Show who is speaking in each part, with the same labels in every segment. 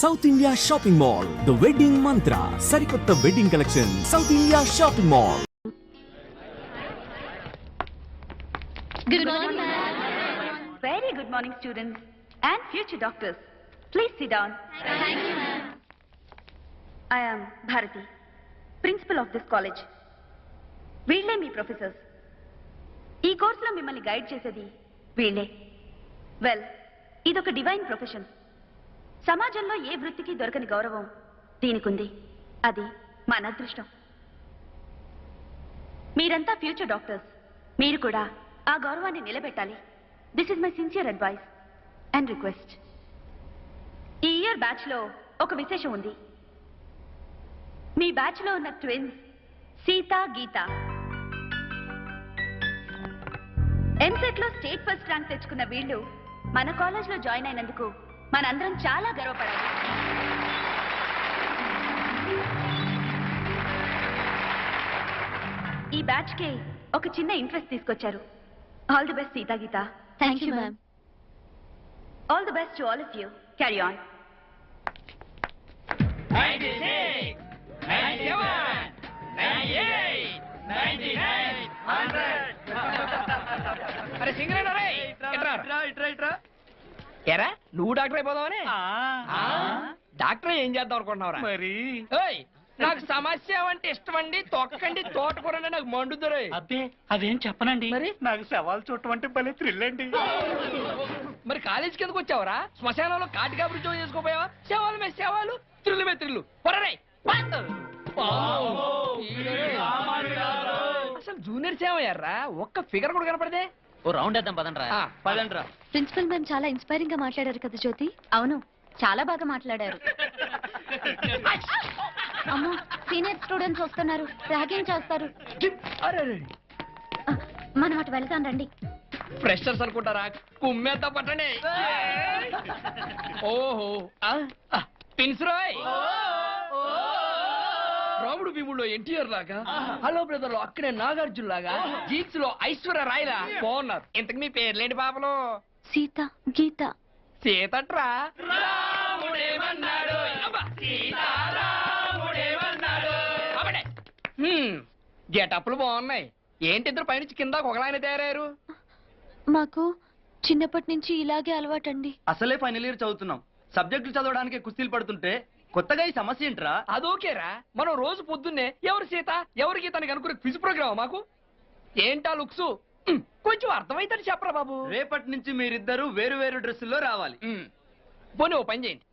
Speaker 1: South India shopping mall the wedding Mantra సరికొత్త wedding collection south India shopping mall
Speaker 2: Good morning, ma'am.
Speaker 3: Very good morning, students and future doctors. Please sit down.
Speaker 2: Thank you, ma'am.
Speaker 3: I am Bharati, principal of this college. వీళ్ళే మీ professors ఈ కోర్సులో మిమ్మల్ని guide చేసేది వీళ్ళే well ఇదొక divine profession సమాజంలో ఏ వృత్తికి దొరకని గౌరవం? దీనికుంది. అది మన అదృష్టం. మీరంతా ఫ్యూచర్ డాక్టర్స్. మీరు కూడా ఆ గౌరవాన్ని నిలబెట్టాలి. This is my sincere advice and request ఈ ఇయర్ బ్యాచ్లో ఒక విశేషం ఉంది. మీ బ్యాచ్లో ఉన్న ట్విన్స్ సీత గీత. ఎంసెట్లో స్టేట్ ఫస్ట్ ర్యాంక్ తెచ్చుకున్న వీళ్ళు మన కాలేజ్లో జాయిన్ అయినందుకు మనందరం చాలా గర్వపడాలి. ఈ బ్యాచ్కి ఒక చిన్న ఇంట్రెస్ట్ తీసుకొచ్చారు. All the best Seetha Geetha.
Speaker 2: Thank you, ma'am.
Speaker 3: All the best to all of you carry on
Speaker 4: అరే సింగరేనా రే ఇట్రా. ఎరా నువ్వు డాక్టర్ అయిపోదావని? ఆ, డాక్టర్ ఏం చేద్దాం అనుకుంటున్నావురా?
Speaker 5: మరి?
Speaker 4: ఏయ్, నాకు సమస్య అంటే ఇష్టం అండి తొక్కండి తోటకూర అంటే నాకు మండుద్దరే.
Speaker 5: అబ్బే అదేం చెప్పనండి.
Speaker 4: మరి?
Speaker 5: నాకు సవాల్ చూడటం అంటే భలే థ్రిల్ అండి.
Speaker 4: మరి కాలేజీకి ఎందుకు వచ్చావురా? శ్మశానంలో కాటికా ఉద్యోగం చేసుకోపోయావా సేవలు మే సేవలు త్రిల్లు మే త్రిల్లు పొరరే అసలు జూనియర్ సేవ ఒక్క ఫిగర్ కూడా కనపడదే?
Speaker 5: ఓ రౌండ్ వేద్దాం పదండ్రా.
Speaker 4: ఆ,
Speaker 5: పదండ్రా.
Speaker 2: ప్రిన్సిపల్ మ్యామ్ చాలా ఇన్స్పైరింగ్గా మాట్లాడారు కదా జ్యోతి?
Speaker 3: అవును చాలా బాగా మాట్లాడారు.
Speaker 2: అమ్మో సీనియర్ స్టూడెంట్స్ వస్తున్నారు ర్యాగింగ్ చేస్తారు. మనం అటు వెళ్తాం రండి.
Speaker 4: ఫ్రెషర్స్ అనుకుంటారా? కుమ్మేద్దా పట్టండి. ఓహో పిన్స్ రాయ్! రాముడు భీముడు ఎన్టీఆర్ లాగా హలో బ్రదర్లో అక్కడే నాగార్జున లాగా జీక్స్లో ఐశ్వర్య రాయ్ లా బాగున్నారు. ఇంతకు మీ పేర్లేంటి పాపలు
Speaker 2: సీత గీత.
Speaker 4: సీతట్రా. రాముడేమన్నాడు? గెటప్లు బాగున్నాయి. ఏంటి ఇద్దరు పైనుంచి కింద ఒకలాయన తయారయ్యారు?
Speaker 2: మాకు చిన్నప్పటి నుంచి ఇలాగే అలవాటండి.
Speaker 6: అసలే ఫైనల్ ఇయర్ చదువుతున్నాం. సబ్జెక్టులు చదవడానికి కుస్తీలు పడుతుంటే కొత్తగా ఈ సమస్య ఏంట్రా?
Speaker 4: అదోకేరా మనం రోజు పొద్దున్నే ఎవరు సీత? ఎవరి గీత అని కనుక్కునే క్విజ్ ప్రోగ్రామ్ మాకు? ఏంటా లుక్స్? కొంచెం అర్థమైతే చెప్పరా బాబు.
Speaker 6: రేపటి నుంచి మీరిద్దరు వేరు వేరు డ్రెస్సుల్లో రావాలి.
Speaker 4: పోనీ ఓ పని చేయండి.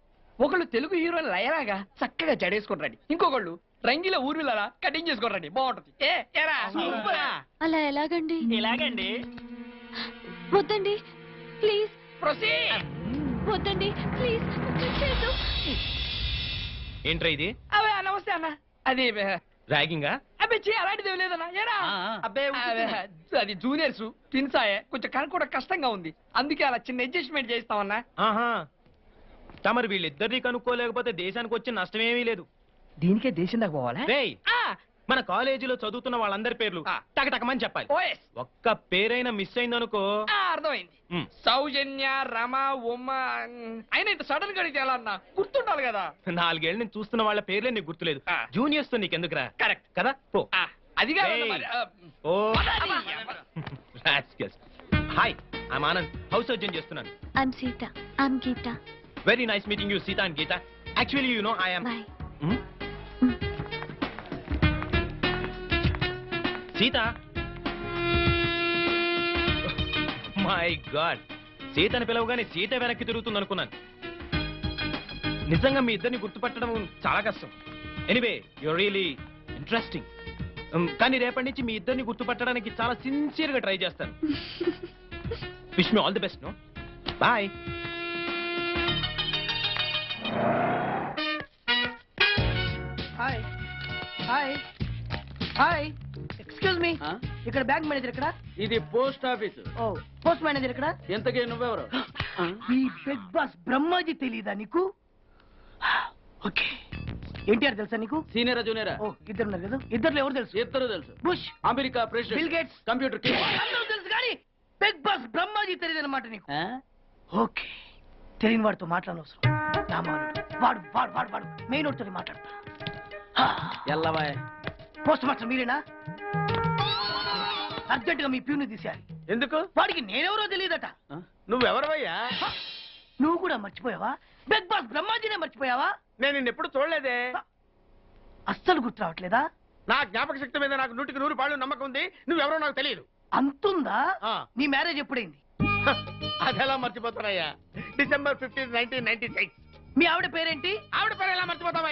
Speaker 4: ఒకళ్ళు తెలుగు హీరోయిన్ లయరాగా చక్కగా జడేసుకుంటారండి ఇంకొకళ్ళు రంగిల ఊర్మిలలా కటింగ్ చేసుకోరండి బాగుంటది. ఏ ఏరా సూపరా.
Speaker 2: అలా ఎలాగండి?
Speaker 5: ఇలాగండి
Speaker 2: వద్దండి ప్లీజ్.
Speaker 4: ప్రొసీడ్.
Speaker 2: వద్దండి ప్లీజ్.
Speaker 7: ఏంట్రా ఇది?
Speaker 4: అవే నమస్తే అన్న. అది
Speaker 7: ర్యాగింగా?
Speaker 4: అబ్బే చే అలాంటిది లేదన్నా. ఏరా?
Speaker 6: అబ్బే
Speaker 4: అదే, జూనియర్స్ తిన్సాయే కొంచెం కనుక్కోవడం కష్టంగా ఉంది. అందుకే అలా చిన్న అడ్జస్ట్మెంట్ చేస్తామన్నా
Speaker 7: ఆహా. తమరు వీళ్ళిద్దరిని కనుక్కోలేకపోతే దేశానికి వచ్చే నష్టమేమీ లేదు.
Speaker 4: దీనికే దేశం దాకా పోవాలా?
Speaker 7: మన కాలేజీలో చదువుతున్న వాళ్ళందరి పేర్లు
Speaker 4: ఆ.
Speaker 7: టకటకమని చెప్పాలి.
Speaker 4: ఓఎస్
Speaker 7: ఒక్క పేరైనా మిస్ అయిందనుకో.
Speaker 4: అర్థమైంది.
Speaker 7: ఉమ్,
Speaker 4: సౌజన్య రమ ఉమ్మ అయినా ఇంత సడన్గా అడిగితే ఎలా అన్నా? గుర్తుండాలి కదా.
Speaker 7: నాలుగేళ్ళ నుంచి చూస్తున్న వాళ్ళ పేర్లే నీకు గుర్తులేదు.
Speaker 4: ఆ.
Speaker 7: జూనియర్స్తో నీకెందుకురా?
Speaker 4: కరెక్ట్
Speaker 7: కదా? పో.
Speaker 4: అది కాదు
Speaker 7: ఏయ్.
Speaker 4: మరి, ఆ,
Speaker 7: ఓ. Hi I'm Anand house surgeon చేస్తున్నాను?
Speaker 2: I'm Seetha I'm Geetha
Speaker 7: very nice meeting you Seetha and Geetha actually you know I'm
Speaker 2: boy
Speaker 7: Seetha? My God సీతని పిలవగానే సీత వెనక్కి తిరుగుతుంది అనుకున్నాను నిజంగా మీ ఇద్దరిని గుర్తుపట్టడం చాలా కష్టం. ఎనివే యు రియలీ ఇంట్రెస్టింగ్ కానీ రేపటి నుంచి మీ ఇద్దరిని గుర్తుపట్టడానికి చాలా సిన్సియర్గా ట్రై చేస్తాను. Wish me all the best no boy
Speaker 8: hi hi hi excuse me ఇక్కడ బ్యాంక్ మేనేజర్ ఇక్కడ
Speaker 6: ఇది పోస్ట్ ఆఫీస్.
Speaker 8: ఓ పోస్ట్ మేనేజర్ ఇక్కడ
Speaker 6: ఎంతకే నువ్వెవరు?
Speaker 8: ఈ బిగ్ బాస్ బ్రహ్మాజీ తెలీదా నీకు? ఓకే. ఎన్టీఆర్ తెలుసా నీకు?
Speaker 6: Senior junior?
Speaker 8: ఓ ఇద్దరు ఉన్నారు కదా? ఇద్దరు ఎవరు తెలుసు?
Speaker 6: ఇద్దరు తెలుసు.
Speaker 8: Bush.
Speaker 6: America
Speaker 8: bill
Speaker 6: president
Speaker 8: Gates.
Speaker 6: Computer
Speaker 8: అందరూ తెలుసు కానీ బిగ్ బాస్ బ్రహ్మాజీ తెలియదు అనమాట నీకు ఓకే. తెలియని వాడితో మాట్లాడనవసరం. నా మానుడు వాడు వాడు వాడు వాడు. మెయిన్ తోటి మాట్లాడతా.
Speaker 6: ఎల్లబాయ్
Speaker 8: పోస్ట్ మాస్టర్ మీరేనా? అర్జెంట్గా మీ ప్యూని తీసేయాలి.
Speaker 6: ఎందుకు?
Speaker 8: వాడికి నేనెవరో తెలియదట.
Speaker 6: నువ్వెవరవయ్యా?
Speaker 8: నువ్వు కూడా మర్చిపోయావా? బిగ్ బాస్ బ్రహ్మాజీనే మర్చిపోయావా?
Speaker 6: నేను నిన్నెప్పుడు చూడలేదే.
Speaker 8: అస్సలు గుర్తు రావట్లేదా?
Speaker 6: నా జ్ఞాపక శక్తి మీద నాకు నూటికి నూరు పాళ్ళు నమ్మకం ఉంది. నువ్వెవరో నాకు తెలియదు.
Speaker 8: అంతుందా. నీ మ్యారేజ్ ఎప్పుడైంది?
Speaker 6: అదెలా మర్చిపోతానయ్యా? December fifteen nineteen ninety six
Speaker 8: మీ ఆవిడ పేరేంటి?
Speaker 6: ఆవిడ పేరు ఎలా మర్చిపోతావా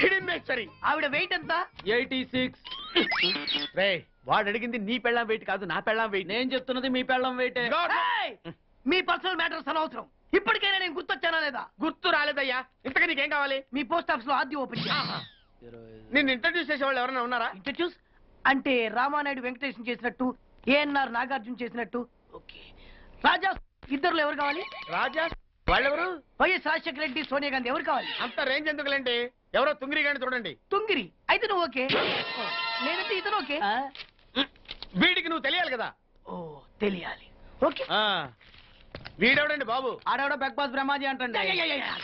Speaker 6: హిడెన్ మేస్టరీ
Speaker 8: ఆవిడ వెయిట్ ఎంత?
Speaker 6: ఎయిటీ సిక్స్ రే వాడు అడిగింది నీ పెళ్ళం వెయిట్ కాదు నా పెళ్ళం వెయిట్. నేను చెప్తున్నది మీ పెళ్ళం వెయిట్!
Speaker 8: మీ పర్సనల్ మ్యాటర్స్ అనవసరం. ఇప్పటికైనా నేను గుర్తొచ్చానా లేదా?
Speaker 6: గుర్తు రాలేదయ్యా. ఇంతగా నీకేం కావాలి?
Speaker 8: మీ పోస్ట్ ఆఫీస్లో ఆద్యం ఓపెన్
Speaker 6: నిన్ను ఇంట్రడ్యూస్ చేసే వాళ్ళు ఎవరైనా ఉన్నారా?
Speaker 8: ఇంట్రడ్యూస్ అంటే రామానాయుడు వెంకటేశం చేసినట్టు ఏఎన్ఆర్ నాగార్జున చేసినట్టు. ఓకే. రాజా ఇద్దరులో ఎవరు కావాలి?
Speaker 6: రాజా వాళ్ళెవరు?
Speaker 8: వైఎస్ రాజశేఖర రెడ్డి సోనియా గాంధీ ఎవరు కావాలి?
Speaker 6: అంత రేంజ్ ఎందుకులేండి? ఎవరో తుంగిరి గాని చూడండి.
Speaker 8: తుంగిరి? అయితే నువ్వు ఓకే. నేనంటే ఇతను ఓకే.
Speaker 6: వీడికి నువ్వు తెలియాలి కదా.
Speaker 8: ఓ తెలియాలి. ఓకే.
Speaker 6: ఆ వీడెవడండి బాబు?
Speaker 8: ఆడవడ బిగ్ బాస్ బ్రహ్మాజీ అంటే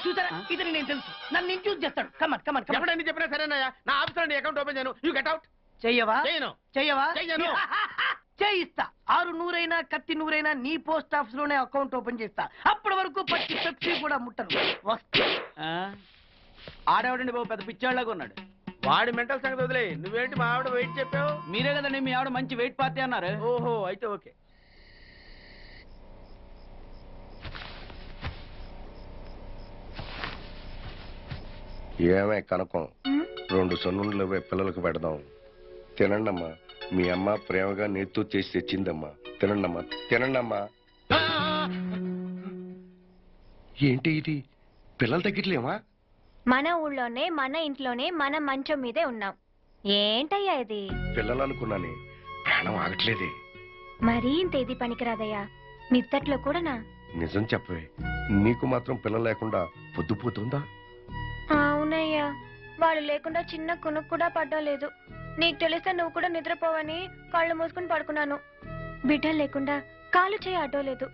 Speaker 8: చూసారా? ఇతను నేను తెలుసు. నన్ను ఇంట్యూజ్ చేస్తాడు. కమన్ కమన్
Speaker 6: ఎవడని చెప్పినా సరేనయ్యా. నా ఆఫీస్ అకౌంట్ ఓపెన్ చేయను. యూ గెట్ అవుట్
Speaker 8: చెయ్యవా?
Speaker 6: చేయను.
Speaker 8: చెయ్యవా?
Speaker 6: చెయ్యను.
Speaker 8: చేయిస్తా. ఆరు నూరైనా కత్తి నూరైనా నీ పోస్ట్ ఆఫీస్లోనే అకౌంట్ ఓపెన్ చేస్తా. అప్పటి వరకు పచ్చి పెప్సీ కూడా ముట్టను. వస్తా.
Speaker 6: ఆడేవాడండి బాబు? పెద్ద పిచ్చాళ్ళగా ఉన్నాడు. వాడి మెంటల్ సంగతి వదిలే. నువ్వేంటి మా ఆవిడ వెయిట్ చెప్పావు? మీరే కదండి మీ ఆవిడ మంచి వెయిట్ పార్టీ అన్నారు. ఓహో అయితే ఓకే.
Speaker 9: ఏమే కనకం? రెండు సొన్నులు పిల్లలకు పెడదాం. తినండమ్మా. మీ అమ్మ ప్రేమగా నేతితో చేసి తెచ్చిందమ్మా. తినండమ్మా. తినండమ్మా. ఏంటి ఇది? పిల్లలు తగ్గట్లేమా?
Speaker 2: మన ఊళ్ళోనే మన ఇంట్లోనే మన మంచం మీదే ఉన్నాం. ఏంటయ్యా ఇది?
Speaker 9: పిల్లలు అనుకున్నానే ప్రాణం ఆగట్లేదే.
Speaker 2: మరీ ఇంత ఇది పనికిరాదయ్యా. నిద్దట్లో కూడానా
Speaker 9: నిజం చెప్పవే నీకు మాత్రం పిల్లలు లేకుండా పొద్దుపోతుందా?
Speaker 2: అవునయ్యా వాళ్ళు లేకుండా చిన్న కునుకు కూడా పడ్డలేదు నీకు తెలిస్తే నువ్వు కూడా నిద్రపోవని కళ్ళు మూసుకుని పడుకున్నాను. బిడ్డలు లేకుండా కాలు చేయి అడ్డో లేదు.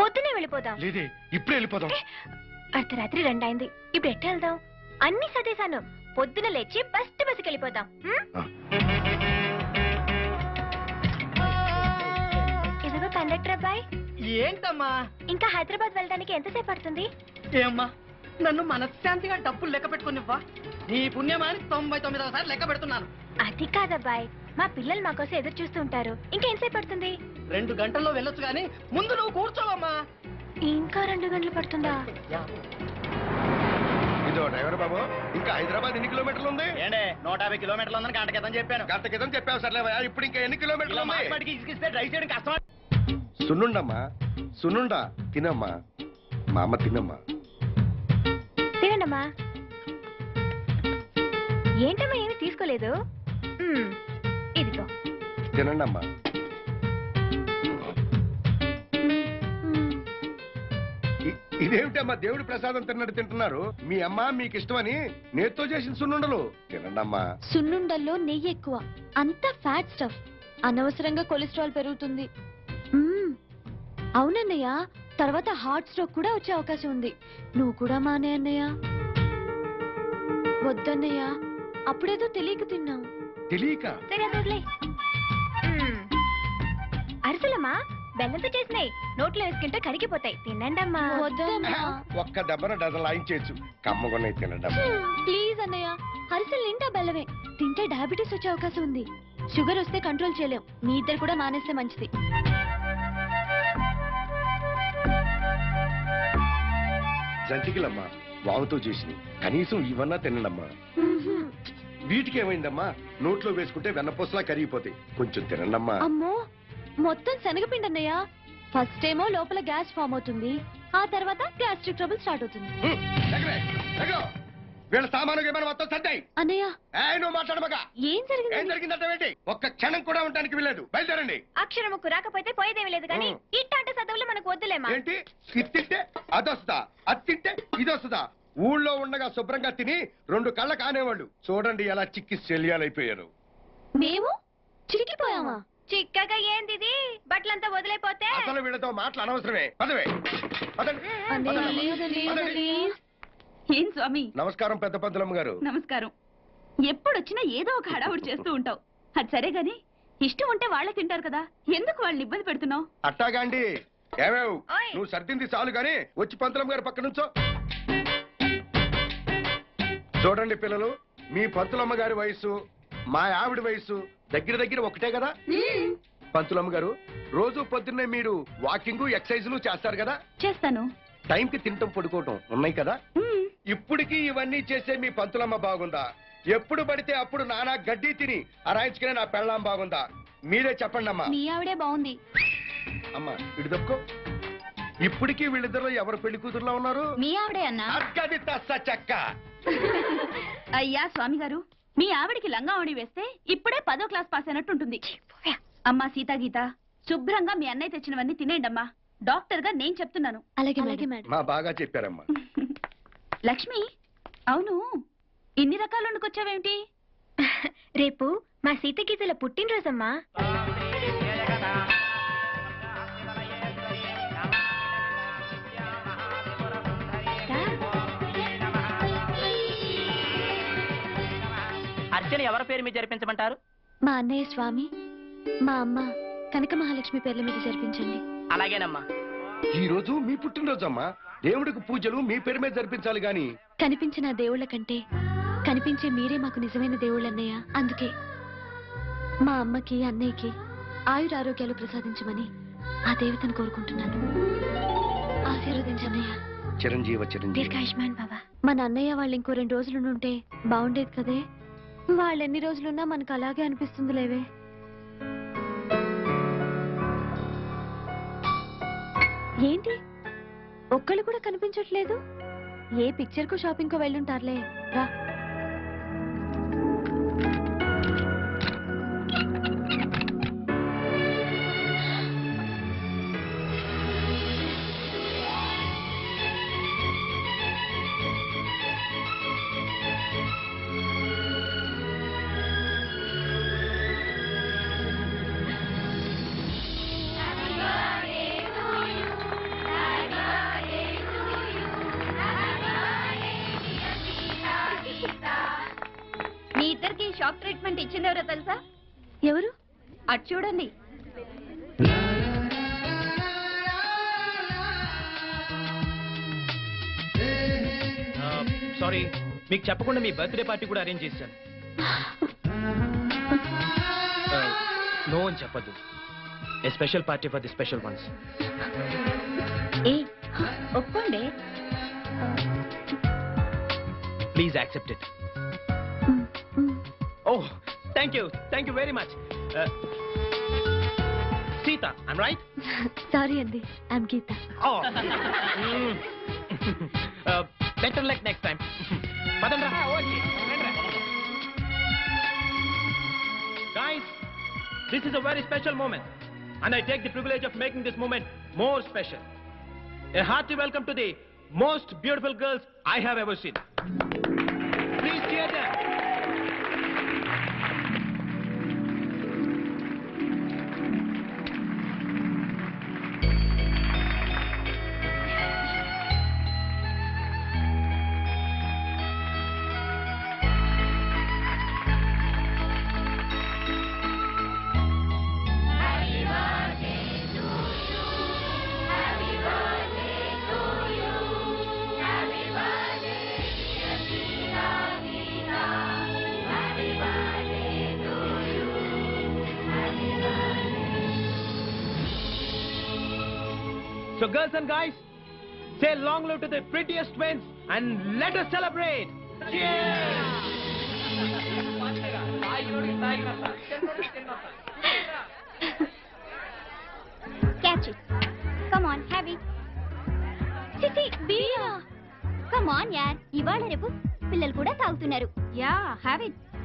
Speaker 2: పొద్దునే వెళ్ళిపోదాం.
Speaker 9: లేదే ఇప్పుడే వెళ్ళిపోదాం.
Speaker 2: అర్ధరాత్రి రెండైంది. ఇప్పుడు ఎట్ట వెళ్దాం? అన్ని సర్దేశాను పొద్దున లేచి ఫస్ట్ ఉం?
Speaker 9: ఆ.
Speaker 2: ఇదిగో కండక్టర్ అబ్బాయి.
Speaker 8: ఏంటమ్మా?
Speaker 2: ఇంకా హైదరాబాద్ వెళ్ళడానికి ఎంతసేపు పడుతుంది?
Speaker 8: ఏమ్మా నన్ను మనశ్శాంతిగా డబ్బులు లెక్క పెట్టుకునివ్వా? నీ పుణ్యమాని తొంభై తొమ్మిదవ సార్లు లెక్క పెడుతున్నాను.
Speaker 2: అది కాదబ్బాయ్ మా పిల్లలు మా కోసం ఎదురు చూస్తూ ఉంటారు. ఇంకా ఎంతసేపు పడుతుంది?
Speaker 8: రెండు గంటల్లో వెళ్ళొచ్చు కానీ ముందు నువ్వు కూర్చోవమ్మా.
Speaker 2: ఇంకా రెండు గంటలు పడుతుందా?
Speaker 9: ఇదో డ్రైవర్ బాబు ఇంకా హైదరాబాద్ ఎన్ని కిలోమీటర్లు ఉంది?
Speaker 6: ఏండే నూట యాభై కిలోమీటర్లు ఉందని గంట క్రితం చెప్పాను.
Speaker 9: గంట క్రితం చెప్పావు సర్లేవా ఇప్పుడు ఇంకా ఎన్ని కిలోమీటర్లు
Speaker 6: ఇసుకిస్తే డ్రైవ్ చేయడం కష్టం
Speaker 9: సున్నుండమ్మా సున్నుండా తినమ్మా మా అమ్మ తినమ్మా.
Speaker 2: తినండమ్మా. ఏంటమ్మా ఏమి తీసుకోలేదు? ఇదిగో.
Speaker 9: తినండమ్మా. ఇదేమిటమ్మా దేవుడి ప్రసాదం తిన్నట్టు తింటున్నారు? మీ అమ్మ మీకు ఇష్టమని నేతో చేసిన సున్నుండలు. తినండమ్మా.
Speaker 10: సున్నుండల్లో నెయ్యి ఎక్కువ. అంతా ఫ్యాట్ స్టఫ్ అనవసరంగా కొలెస్ట్రాల్ పెరుగుతుంది. మ్మ్. అవునన్నయ్య తర్వాత హార్ట్ స్ట్రోక్ కూడా వచ్చే అవకాశం ఉంది. నువ్వు కూడా మానే అన్నయ్య వద్దన్నయ్య అప్పుడేదో తెలియక తిన్నావు
Speaker 9: తెలియక?
Speaker 2: అరిసెలమ్మా బెల్లంతో చేసినాయి. నోట్లో వేసుకుంటే కరిగిపోతాయి. తినండమ్మా.
Speaker 9: ఒక్క దెబ్బన డజన్ లాయించేయచ్చు. కమ్మగొన్నవి తినండమ్మా
Speaker 10: ప్లీజ్ అన్నయ్య అరిసెలు నిండా బెల్లమే తింటే డయాబెటీస్ వచ్చే అవకాశం ఉంది. షుగర్ వస్తే కంట్రోల్ చేయలేం. మీ ఇద్దరు కూడా మానేస్తే మంచిది.
Speaker 9: జంతికలమ్మా వాముతో చేసినవి. కనీసం ఇవన్నా తినండమ్మా. వీటికి ఏమైందమ్మా నోట్లో వేసుకుంటే వెన్నపూసలా కరిగిపోతాయి. కొంచెం తినండమ్మా.
Speaker 10: అమ్మో మొత్తం శనగపిండి అన్నయ్య. ఫస్ట్ ఏమో లోపల గ్యాస్ ఫామ్ అవుతుంది. ఆ తర్వాత గ్యాస్ట్రిక్ ట్రబుల్ స్టార్ట్ అవుతుంది.
Speaker 9: వీళ్ళ సామాను ఏమైనా మొత్తం సర్దాయి.
Speaker 10: అన్నయ్య.
Speaker 9: ఏ నువ్వు
Speaker 10: ఏం
Speaker 9: జరిగిందంటే ఒక్క క్షణం కూడా ఉండడానికి వీలేదు బయలుదేరండి.
Speaker 2: అక్షరముకు రాకపోతే పోయేదేమీ లేదు కానీ
Speaker 9: మ్.
Speaker 2: ఇట్టాంటి చదువులు మనకు వద్దులేమా?
Speaker 9: ఏంటి? ఊళ్ళో ఉండగా శుభ్రంగా తిని రెండు కళ్ళ కానేవాళ్ళు. చూడండి ఎలా చిక్కి శల్యాలైపోయారు.
Speaker 10: మేము చిరిగిపోయామా
Speaker 2: చిక్కగా ఏంది ఇది? బట్టలంతా వదిలేపోతే?
Speaker 9: అసలు వీళ్ళతో మాటలు అనవసరమే. పదవే. పదండి. పదండి. పదండి.
Speaker 3: ఏం స్వామి?
Speaker 9: నమస్కారం పెద్ద పంతులమ్మ గారు.
Speaker 3: నమస్కారం. ఎప్పుడొచ్చినా ఏదో ఒక హడావుడి చేస్తూ ఉంటావు. అది సరే గాని ఇష్టం ఉంటే వాళ్ళే తింటారు కదా. ఎందుకు వాళ్ళని ఇబ్బంది పెడుతున్నావు?
Speaker 9: అట్టాగాండి ఏమేవ్?
Speaker 2: ఓయ్.
Speaker 9: నువ్వు సర్దింది చాలు గాని వచ్చి పంతులమ్మ గారి పక్క నుంచో. చూడండి పిల్లలు మీ పంతులమ్మ గారి వయసు మా ఆవిడ వయసు దగ్గర దగ్గర ఒకటే కదా? పంతులమ్మ గారు రోజు పొద్దున్నే మీరు వాకింగ్ ఎక్సర్సైజులు చేస్తారు కదా?
Speaker 3: చేస్తాను.
Speaker 9: టైంకి తింటం పడుకోవటం ఉన్నాయి కదా. ఇప్పటికీ ఇవన్నీ చేసే మీ పంతులమ్మ బాగుందా? ఎప్పుడు పడితే అప్పుడు నానా గడ్డి తిని అరాయించుకునే నా పెళ్ళాం బాగుందా? మీరే చెప్పండి అమ్మా
Speaker 10: మీ ఆవిడే బాగుంది.
Speaker 9: అమ్మా ఇటు తప్పుకో ఇప్పటికీ వీళ్ళిద్దరు ఎవరు పెళ్ళి కూతురులో ఉన్నారు?
Speaker 10: మీ ఆవిడే అన్నా?
Speaker 9: అక్కది తస్స చెక్క
Speaker 3: అయ్యా స్వామి గారు మీ ఆవిడికి లంగా ఓడి వేస్తే ఇప్పుడే పదో క్లాస్ పాస్ అయినట్టు ఉంటుంది. అమ్మా సీతా గీత శుభ్రంగా మీ అన్నయ్య తెచ్చినవన్నీ తినేయండి అమ్మా డాక్టర్గా నేను చెప్తున్నాను.
Speaker 10: అలాగే అలాగే మేడం.
Speaker 9: మా బాగా చెప్పారమ్మా.
Speaker 3: లక్ష్మి అవును ఇన్ని రకాలు వండుకొచ్చావేమిటి?
Speaker 2: రేపు మా సీతగీతల పుట్టినరోజమ్మా.
Speaker 5: అర్చన ఎవరి పేరు మీద జరిపించమంటారు?
Speaker 10: మా అన్నయ్య స్వామి మా అమ్మ కనక మహాలక్ష్మి పేర్ల మీద జరిపించండి.
Speaker 5: అలాగేనమ్మా.
Speaker 9: ఈ రోజు మీ పుట్టినరోజు అమ్మా. దేవుడికి పూజలు మీ పేరు మీద జరిపించాలి గాని.
Speaker 10: కనిపించిన దేవుళ్ళ కంటే కనిపించే మీరే మాకు నిజమైన దేవుళ్ళు అన్నయ్య. అందుకే మా అమ్మకి అన్నయ్యకి ఆయుర ఆరోగ్యాలు ప్రసాదించమని ఆ దేవతను కోరుకుంటున్నాను. ఆశీర్వదించన్నయ్య
Speaker 9: చిరంజీవ చిరంజీవి.
Speaker 2: దీర్ఘాయుష్మాన్ బాబా.
Speaker 10: మన అన్నయ్య వాళ్ళు ఇంకో రెండు రోజులు ఉంటే బాగుండేది కదే? వాళ్ళు ఎన్ని రోజులున్నా మనకు అలాగే అనిపిస్తుంది లేవే. ఏంటి? ఒక్కళ్ళు కూడా కనిపించట్లేదు? ఏ పిక్చర్కు షాపింగ్కు వెళ్ళుంటారులే. రా.
Speaker 3: షాక్ ట్రీట్మెంట్ ఇచ్చింది ఎవరో తెలుసా?
Speaker 10: ఎవరు?
Speaker 3: అటు చూడండి.
Speaker 7: సారీ మీకు చెప్పకుండా మీ బర్త్డే పార్టీ కూడా అరేంజ్ చేశాను. నో అని చెప్పద్దు. A special party for the special ones
Speaker 3: ఏ ఒప్పుకోండి.
Speaker 7: Please accept it Thank you. Thank you very much. Uh, Sita, I'm right?
Speaker 10: Sorry, Andy. I'm Geeta.
Speaker 7: Oh. Mm. uh, better luck next time. Ah, Padandra. Guys, this is a very special moment. And I take the privilege of making this moment more special. A hearty welcome to the most beautiful girls I have ever seen. So girls and guys, say long live to the prettiest twins and let us celebrate. Cheers!
Speaker 10: Catch it. Come on, have it. చిచి బియా come on యార్ ఇవాళ రేపు పిల్లలు కూడా తాగుతున్నారు yeah have it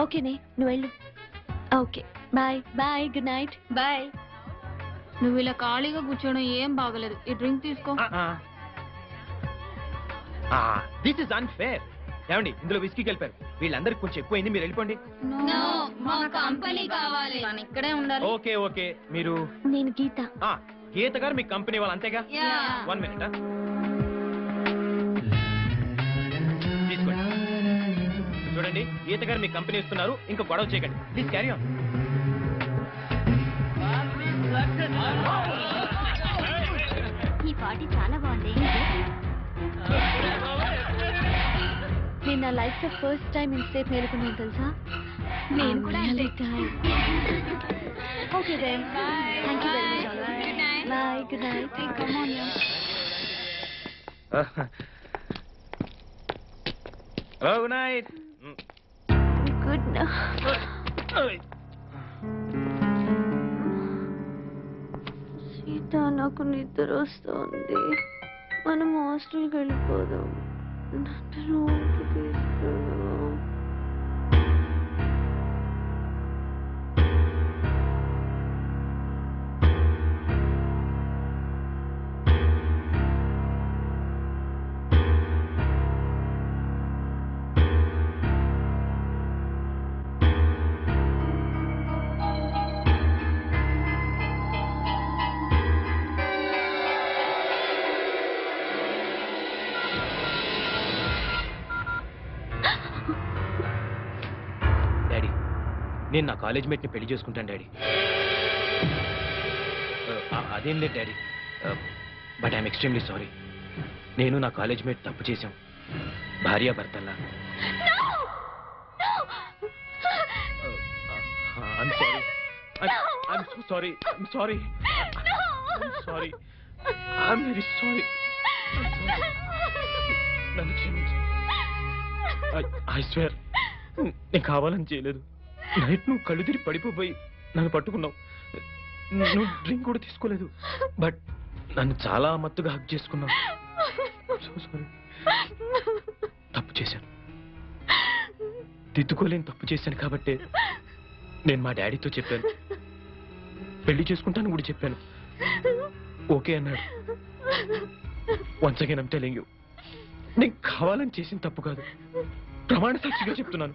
Speaker 10: ఓకేనే నువ్వు వెళ్ళు. Okay bye bye good night.
Speaker 3: Bye.
Speaker 2: నువ్వు ఇలా ఖాళీగా కూర్చోవడం ఏం బాగలేదు. ఈ డ్రింక్ తీసుకో.
Speaker 7: దిస్ ఇస్ అన్ఫేర్ ఏమండి ఇందులో విస్కీకి వెళ్ళిపోయారు వీళ్ళందరికి కొంచెం ఎక్కువైంది మీరు వెళ్ళిపోండి.
Speaker 2: మా కంపెనీ కావాలి. ఇక్కడే ఉండాలి.
Speaker 7: ఓకే ఓకే మీరు
Speaker 10: నేను గీత.
Speaker 7: ఆ, గీత గారు మీ కంపెనీ వాళ్ళు అంతేగా వన్ మినిట్ చూడండి గీత గారు మీ కంపెనీ ఇస్తున్నారు. ఇంకా గొడవ చేయకండి. ప్లీజ్ క్యారీ ఆన్
Speaker 10: ఈ పార్టీ చాలా బాగుంది. నేను నా లైఫ్లో ఫస్ట్ టైం ఇంతసేపు మేలుకున్నాను తెలుసా? నేను కూడా okay then thank you very much bye good night come on
Speaker 7: good night
Speaker 10: good Sita నాకు నిద్ర వస్తుంది. మనం హాస్టల్కి వెళ్ళిపోదాం. నన్ను రూమ్కి
Speaker 7: నేను నా కాలేజ్ మేట్ని పెళ్ళి చేసుకుంటాను డాడీ. ఆ, అదేం లేదు daddy but I'm extremely sorry నేను నా కాలేజ్ మేట్ తప్పు చేశాం. భార్యాభర్తల్లా I'm sorry sorry sorry sorry I'm very sorry నన్ను క్షమించు. ఐ స్వేర్ నేను కావాలని చేయలేదు. నైట్ నువ్వు కళ్ళు తిరిగి పడిపోయి నన్ను పట్టుకున్నావు. నువ్వు డ్రింక్ కూడా తీసుకోలేదు. బట్ నన్ను చాలా మత్తుగా హక్ చేసుకున్నావు. సో సారీ తప్పు చేశాను. దిద్దుకోలేని తప్పు చేశాను కాబట్టి నేను మా డాడీతో చెప్పాను. పెళ్ళి చేసుకుంటాను కూడా చెప్పాను. ఓకే అన్నాడు. Once again I'm telling you నేను కావాలని చేసిన తప్పు కాదు. ప్రమాణ సాక్షిగా చెప్తున్నాను.